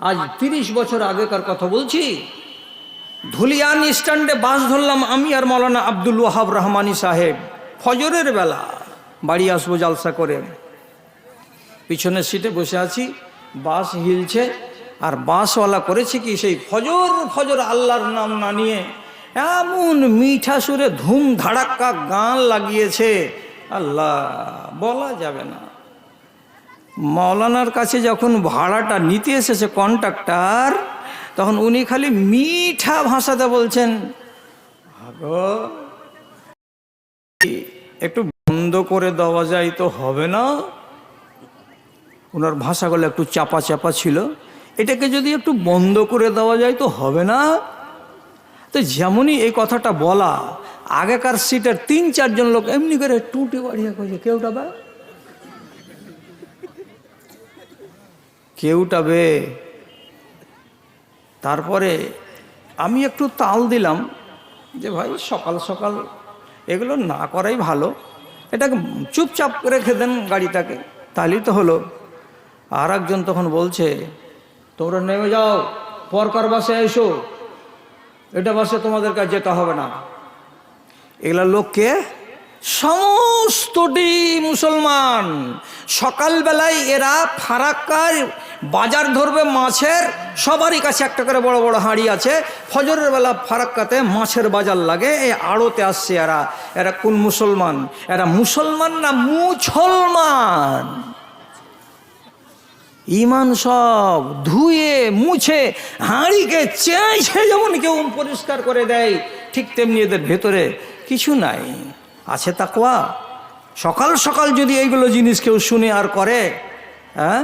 আজ তিরিশ বছর আগেকার কথা বলছি। ধুলিয়ান স্ট্যান্ডে বাস ধরলাম আমি আর মৌলানা আব্দুল ওয়াহাব রহমানি সাহেব। ফজরের বেলা বাড়ি আসব জালসা করে। পিছনের সিটে বসে আছি, বাস হিলছে আর বাসওয়ালা করেছে কি সেই ফজর ফজর আল্লাহর নাম না নিয়ে এমন মিঠা সুরে ধুম ধাড়াক্কা গান লাগিয়েছে। আল্লাহ, বলা যাবে না। মৌলানার কাছে যখন ভাড়াটা নিতে এসেছে কন্ট্রাক্টর, তখন উনি খালি মিঠা ভাষাতে বলছেন একটু বন্ধ করে দেওয়া যায় তো হবে না? ওনার ভাষাগুলো একটু চাপা চাপা ছিল। এটাকে যদি একটু বন্ধ করে দেওয়া যায় তো হবে না? তো যেমনই এই কথাটা বলা, আগেকার সিটের তিন চারজন লোক এমনি করে টুটি বাড়িয়ে কয়েছে কেউটা বা? কেউটাবে। তারপরে আমি একটু তাল দিলাম যে, ভাই, সকাল সকাল এগুলো না করাই ভালো। এটাকে চুপচাপ রেখে দেন গাড়িটাকে। তাহলেই তো হলো। আর একজন তখন বলছে, তোমরা নেমে যাও, পরকার বাসে এসো। এটা বাসে তোমাদের কাছে যেতে হবে না। এগুলা লোককে সমস্তটি মুসলমান। সকালবেলায় এরা ফারাক্কার বাজার ধরবে মাছের, সবারই কাছে একটা করে বড় বড় হাঁড়ি আছে। ফজরের বেলা ফারাক্কাতে মাছের বাজার লাগে, এই আড়তে আসছে এরা। এরা কোন মুসলমান? এরা মুসলমান না মুসলমান ইমান সব ধুয়ে, মুছে, হাঁড়িকে চেয়েছে যেমন কেউ পরিষ্কার করে দেয়, ঠিক তেমনি এদের ভেতরে কিছু নাই। আছে তাকোয়া সকাল সকাল যদি এইগুলো জিনিস কেউ শুনে আর করে হ্যাঁ?